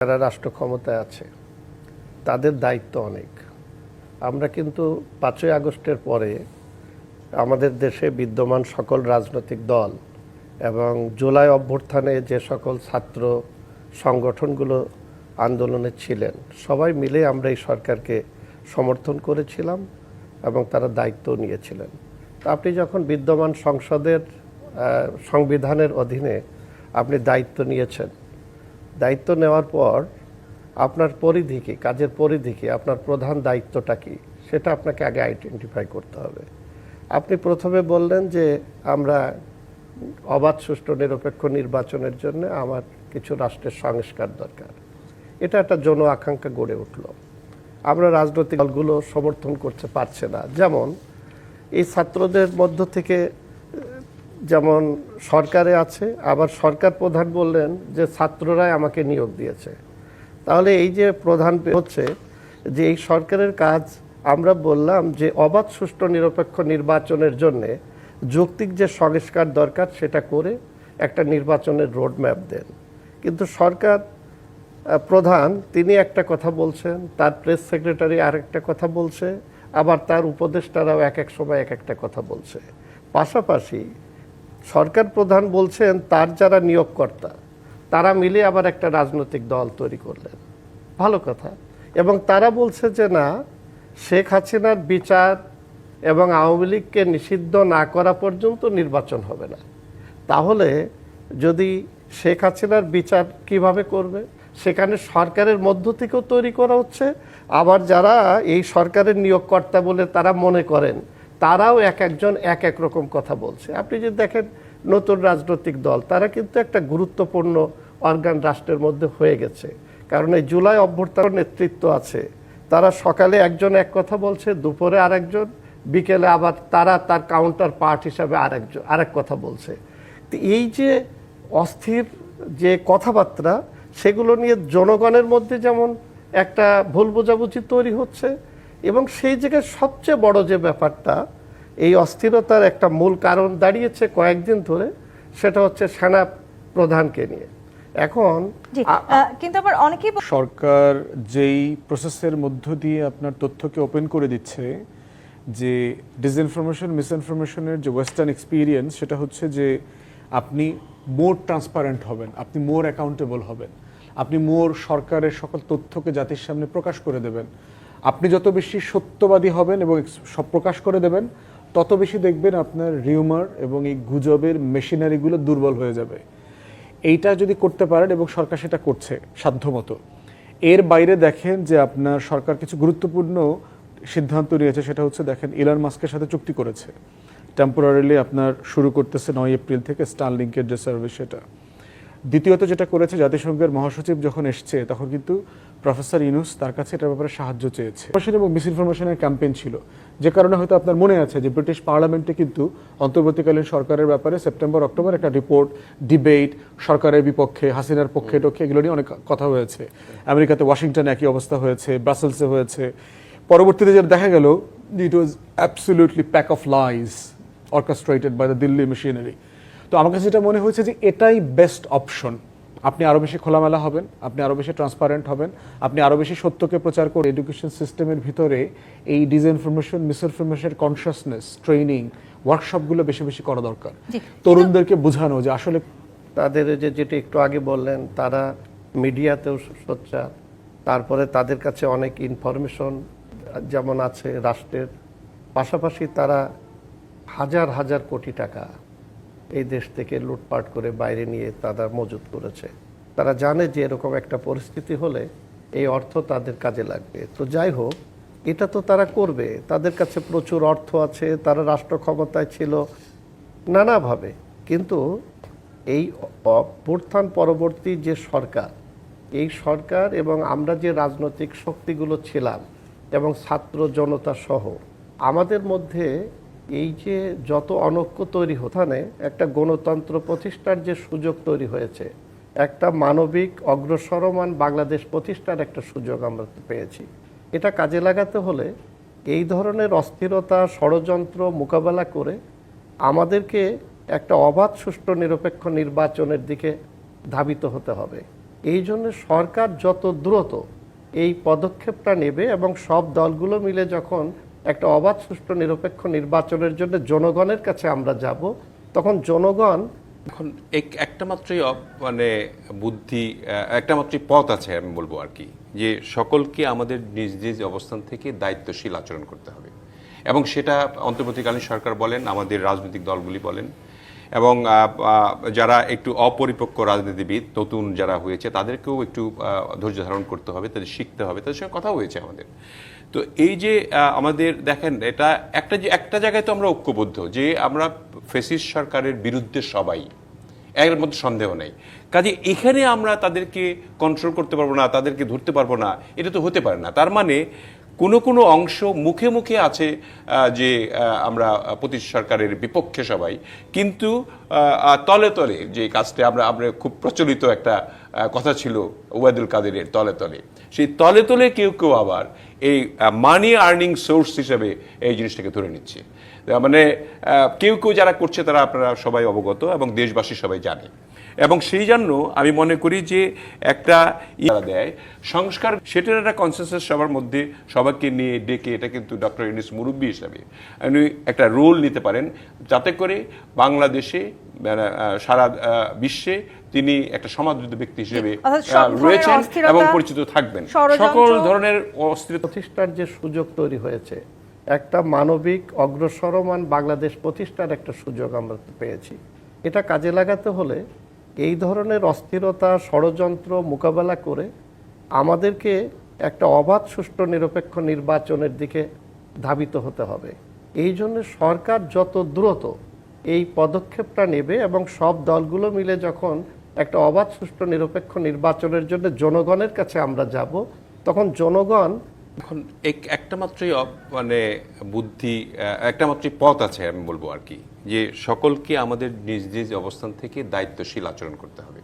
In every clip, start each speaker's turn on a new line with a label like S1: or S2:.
S1: যারা রাষ্ট্র ক্ষমতায় আছে, তাদের দায়িত্ব অনেক। আমরা কিন্তু পাঁচই আগস্টের পরে আমাদের দেশে বিদ্যমান সকল রাজনৈতিক দল এবং জুলাই অভ্যুত্থানে যে সকল ছাত্র সংগঠনগুলো আন্দোলনে ছিলেন, সবাই মিলে আমরা এই সরকারকে সমর্থন করেছিলাম এবং তারা দায়িত্ব নিয়েছিলেন। আপনি যখন বিদ্যমান সংসদের সংবিধানের অধীনে আপনি দায়িত্ব নিয়েছেন দায়িত্ব নেওয়ার পর আপনার পরিধি কি কাজের পরিধি কি আপনার প্রধান দায়িত্বটা কি? সেটা আপনাকে আগে আইডেন্টিফাই করতে হবে। আপনি প্রথমে বললেন যে আমরা অবাধ, সুষ্ঠু, নিরপেক্ষ নির্বাচনের জন্য আমার কিছু রাষ্ট্রের সংস্কার দরকার। এটা একটা জন আকাঙ্ক্ষা গড়ে উঠল। আমরা রাজনৈতিক দলগুলো সমর্থন করতে পারছে না। যেমন এই ছাত্রদের মধ্য থেকে যেমন সরকারে আছে, আবার সরকার প্রধান বললেন যে ছাত্ররাই আমাকে নিয়োগ দিয়েছে। তাহলে এই যে প্রধান হচ্ছে যে এই সরকারের কাজ, আমরা বললাম যে অবাধ, সুষ্ঠু, নিরপেক্ষ নির্বাচনের জন্য যৌক্তিক যে সংস্কার দরকার সেটা করে একটা নির্বাচনের রোডম্যাপ দেন। কিন্তু সরকার প্রধান, তিনি একটা কথা বলছেন, তার প্রেস সেক্রেটারি আরেকটা কথা বলছে, আবার তার উপদেষ্টারাও এক এক সময় এক একটা কথা বলছে। পাশাপাশি সরকার প্রধান বলছেন, তার যারা নিয়োগকর্তা, তারা মিলে আবার একটা রাজনৈতিক দল তৈরি করলেন। ভালো কথা। এবং তারা বলছে যে, না, শেখ হাসিনার বিচার এবং আওয়ামী লীগকে নিষিদ্ধ না করা পর্যন্ত নির্বাচন হবে না। তাহলে যদি শেখ হাসিনার বিচার কীভাবে করবে? সেখানে সরকারের মধ্য থেকেও তৈরি করা হচ্ছে। আবার যারা এই সরকারের নিয়োগকর্তা বলে তারা মনে করেন তারাও এক একজন এক এক রকম কথা বলছে। আপনি যদি দেখেন নতুন রাজনৈতিক দল, তারা কিন্তু একটা গুরুত্বপূর্ণ অর্গান রাষ্ট্রের মধ্যে হয়ে গেছে। কারণ এই জুলাই অভ্যর্থনার নেতৃত্ব আছে। তারা সকালে একজন এক কথা বলছে, দুপুরে আরেকজন, বিকেলে আবার তারা তার কাউন্টার পার্ট হিসাবে আরেকজন, আরেক কথা বলছে। তো এই যে অস্থির যে কথাবার্তা, সেগুলো নিয়ে জনগণের মধ্যে যেমন একটা ভুল বোঝাবুঝি তৈরি হচ্ছে এবং সেই জায়গায় সবচেয়ে বড় যে ব্যাপারটা এই অস্থিরতার একটা মূল কারণ দাঁড়িয়েছে কয়েকদিন ধরে সেটা হচ্ছে সেনা প্রধানকে নিয়ে। এখন
S2: কিন্তু আবার অনেকেই
S3: সরকার যেই প্রসেসের মধ্য দিয়ে আপনার তথ্যকে ওপেন করে দিচ্ছে যে ডিসইনফরমেশন মিসইনফরমেশনের যে ওয়েস্টার্ন এক্সপিরিয়েন্স সেটা হচ্ছে যে আপনি মোর ট্রান্সপারেন্ট হবেন আপনি মোর অ্যাকাউন্টেবল হবেন। আপনি মোর সরকারের সকল তথ্যকে জাতির সামনে প্রকাশ করে দেবেন। আপনি যত বেশি সত্যবাদী হবেন এবং সব প্রকাশ করে দেবেন, তত বেশি দেখবেন আপনার রিউমার এবং এই গুজবের মেশিনারিগুলো দুর্বল হয়ে যাবে। এইটা যদি করতে পারেন এবং সরকার সেটা করছে সাধ্যমতো। এর বাইরে দেখেন যে আপনার সরকার কিছু গুরুত্বপূর্ণ সিদ্ধান্ত নিয়েছে, সেটা হচ্ছে দেখেন ইলন মাস্কের সাথে চুক্তি করেছে। টেম্পোরারিলি আপনার শুরু করতেছে নয় এপ্রিল থেকে স্টার স্টারলিংকের যে সার্ভিস সেটা। দ্বিতীয়ত যেটা করেছে জাতিসংঘের মহাসচিব যখন এসছে তখন কিন্তু প্রফেসর ইনুস তার কাছে এটার ব্যাপারে সাহায্য চেয়েছে। এবং মিসইনফরমেশনের ক্যাম্পেইন ছিল। যে কারণে হয়তো আপনার মনে আছে যে ব্রিটিশ পার্লামেন্টে কিন্তু অন্তর্বর্তীকালীন সরকারের ব্যাপারে সেপ্টেম্বর অক্টোবর একটা রিপোর্ট ডিবেট সরকারের বিপক্ষে হাসিনার পক্ষে টক্ষে এগুলো নিয়ে অনেক কথা হয়েছে। আমেরিকাতে ওয়াশিংটনে একই অবস্থা হয়েছে ব্রাসেলসে হয়েছে। পরবর্তীতে যেটা দেখা গেল it was absolutely pack of lies orchestrated by the Delhi machinery তো আমার কাছে যেটা মনে হয়েছে যে এটাই বেস্ট অপশন আপনি আরও বেশি খোলামেলা হবেন আপনি আরও বেশি ট্রান্সপারেন্ট হবেন আপনি আরও বেশি সত্যকে প্রচার করে এডুকেশন সিস্টেমের ভিতরে এই ডিসইনফরমেশন মিসইনফরমেশন কনসিয়াসনেস ট্রেনিং ওয়ার্কশপগুলো বেশি বেশি করা দরকার। তরুণদেরকে বোঝানো যে আসলে
S1: তাদের যে যেটা একটু আগে বললেন তারা মিডিয়াতেও সোচ্চার তারপরে তাদের কাছে অনেক ইনফরমেশন যেমন আছে রাষ্ট্রের পাশাপাশি তারা হাজার হাজার কোটি টাকা এই দেশ থেকে লুটপাট করে বাইরে নিয়ে তারা মজুত করেছে। তারা জানে যে এরকম একটা পরিস্থিতি হলে এই অর্থ তাদের কাজে লাগবে। তো যাই হোক, এটা তো তারা করবে। তাদের কাছে প্রচুর অর্থ আছে, তারা রাষ্ট্র ক্ষমতায় ছিল নানাভাবে। কিন্তু এই অভ্যুত্থান পরবর্তী যে সরকার, এই সরকার এবং আমরা যে রাজনৈতিক শক্তিগুলো ছিলাম এবং ছাত্র জনতা সহ, আমাদের মধ্যে এই যে যত অনৈক্য তৈরি হতানে একটা গণতন্ত্র প্রতিষ্ঠার যে সুযোগ তৈরি হয়েছে, একটা মানবিক অগ্রসরমান বাংলাদেশ প্রতিষ্ঠার একটা সুযোগ আমরা পেয়েছি। এটা কাজে লাগাতে হলে এই ধরনের অস্থিরতা, ষড়যন্ত্র মোকাবেলা করে আমাদেরকে একটা অবাধ, সুষ্ঠু, নিরপেক্ষ নির্বাচনের দিকে ধাবিত হতে হবে। এই জন্য সরকার যত দ্রুত এই পদক্ষেপটা নেবে এবং সব দলগুলো মিলে যখন একটা অবাধ, সুষ্ঠু, নিরপেক্ষ নির্বাচনের জন্য জনগণের কাছে আমরা যাব। তখন জনগণ
S2: এখন এক- একটা মাত্রই মানে বুদ্ধি একটা মাত্রই পথ আছে আমি বলব আর কি, যে সকলকে আমাদের নিজ নিজ অবস্থান থেকে দায়িত্বশীল আচরণ করতে হবে। এবং সেটা অন্তর্বর্তীকালীন সরকার বলেন, আমাদের রাজনৈতিক দলগুলি বলেন এবং যারা একটু অপরিপক্ক রাজনীতিবিদ, নতুন যারা হয়েছে, তাদেরকেও একটু ধৈর্য ধারণ করতে হবে, তাদের শিখতে হবে, তাদের সঙ্গে কথা হয়েছে আমাদের। তো এই যে আমাদের দেখেন, এটা একটা যে, একটা জায়গায় তো আমরা ঐক্যবদ্ধ, যে আমরা ফেসিস সরকারের বিরুদ্ধে সবাই, এর মধ্যে সন্দেহ নেই। কাজে এখানে আমরা তাদেরকে কন্ট্রোল করতে পারব না, তাদেরকে ধরতে পারব না, এটা তো হতে পারে না। তার মানে কোনো কোনো অংশ মুখে মুখে আছে যে আমরা প্রতি সরকারের বিপক্ষে সবাই। কিন্তু তলে তলে যে কাজটা আমরা আমরা খুব প্রচলিত একটা কথা ছিল ওয়াদুল কাদেরের তলে তলে। সেই তলে তলে কেউ কেউ আবার এই মানি আর্নিং সোর্স হিসেবে এই জিনিসটাকে ধরে নিচ্ছে। মানে কেউ কেউ যারা করছে তারা আপনারা সবাই অবগত এবং দেশবাসী সবাই জানে। এবং সেই জন্য আমি মনে করি যে একটা ইয়া দেয়। সংস্কার সেটার একটা কনসেন্সাস সবার মধ্যে সবাইকে নিয়ে ডেকে এটা কিন্তু ডক্টর ইউনিস মুরব্বী হিসাবে। উনি একটা রোল নিতে পারেন যাতে করে বাংলাদেশে মানে, সারা বিশ্বে তিনি একটা সমাদৃত ব্যক্তি হিসেবে রয়েছেন এবং পরিচিত থাকবেন। সকল ধরনের অস্থিরতা
S1: প্রতিষ্ঠার যে সুযোগ তৈরি হয়েছে একটা মানবিক অগ্রসরমান বাংলাদেশ প্রতিষ্ঠার একটা সুযোগ আমরা পেয়েছি। এটা কাজে লাগাতে হলে এই ধরনের অস্থিরতা, ষড়যন্ত্র মোকাবেলা করে আমাদেরকে একটা অবাধ, সুষ্ঠু, নিরপেক্ষ নির্বাচনের দিকে ধাবিত হতে হবে। এই জন্য সরকার যত দ্রুত এই পদক্ষেপটা নেবে এবং সব দলগুলো মিলে যখন একটা অবাধ, সুষ্ঠু, নিরপেক্ষ নির্বাচনের জন্য জনগণের কাছে আমরা যাব, তখন জনগণ
S2: এখন এক- একটা মাত্রই মানে বুদ্ধি একটা মাত্রই পথ আছে আমি বলব আর কি, যে সকলকে আমাদের নিজ নিজ অবস্থান থেকে দায়িত্বশীল আচরণ করতে হবে।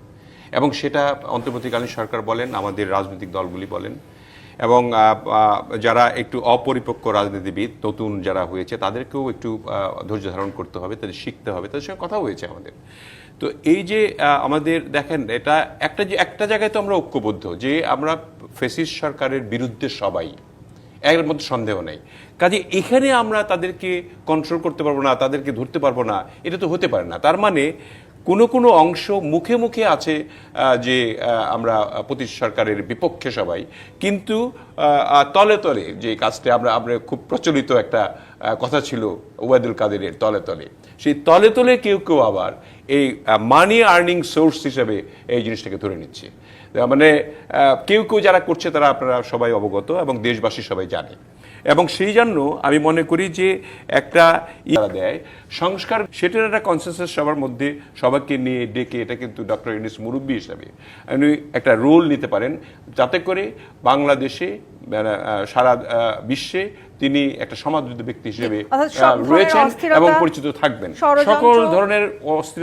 S2: এবং সেটা অন্তর্বর্তীকালীন সরকার বলেন, আমাদের রাজনৈতিক দলগুলি বলেন, এবং যারা একটু অপরিপক্ক রাজনীতিবিদ, নতুন যারা হয়েছে, তাদেরকেও একটু ধৈর্য ধারণ করতে হবে, তাদের শিখতে হবে, তাদের সঙ্গে কথা হয়েছে আমাদের। তো এই যে আমাদের দেখেন, এটা একটা যে, একটা জায়গায় তো আমরা ঐক্যবদ্ধ, যে আমরা ফেসিস সরকারের বিরুদ্ধে সবাই। এর মধ্যে সন্দেহ নেই। কাজে এখানে আমরা তাদেরকে কন্ট্রোল করতে পারব না, তাদেরকে ধরতে পারব না, এটা তো হতে পারে না। তার মানে কোনো কোনো অংশ মুখে মুখে আছে যে আমরা প্রতি সরকারের বিপক্ষে সবাই। কিন্তু তলে তলে যে কাজটা আমরা আমরা খুব প্রচলিত একটা কথা ছিল ওয়াদুল কাদেরের তলে তলে। সেই তলে তলে কেউ কেউ আবার এই মানি আর্নিং সোর্স হিসেবে এই জিনিসটাকে ধরে নিচ্ছে। মানে কেউ কেউ যারা করছে তারা আপনারা সবাই অবগত এবং দেশবাসী সবাই জানে। এবং সেই জন্য আমি মনে করি যে একটা ইয়া দেয়। সংস্কার সেটার একটা কনসেন্সাস সবার মধ্যে সবাইকে নিয়ে ডেকে এটা কিন্তু ডক্টর ইউনিস মুরব্বী হিসাবে। উনি একটা রোল নিতে পারেন যাতে করে বাংলাদেশে সারা বিশ্বে তিনি একটা সমাদৃত ব্যক্তি হিসেবে রয়েছেন এবং পরিচিত থাকবেন। সকল ধরনের অস্থিরতা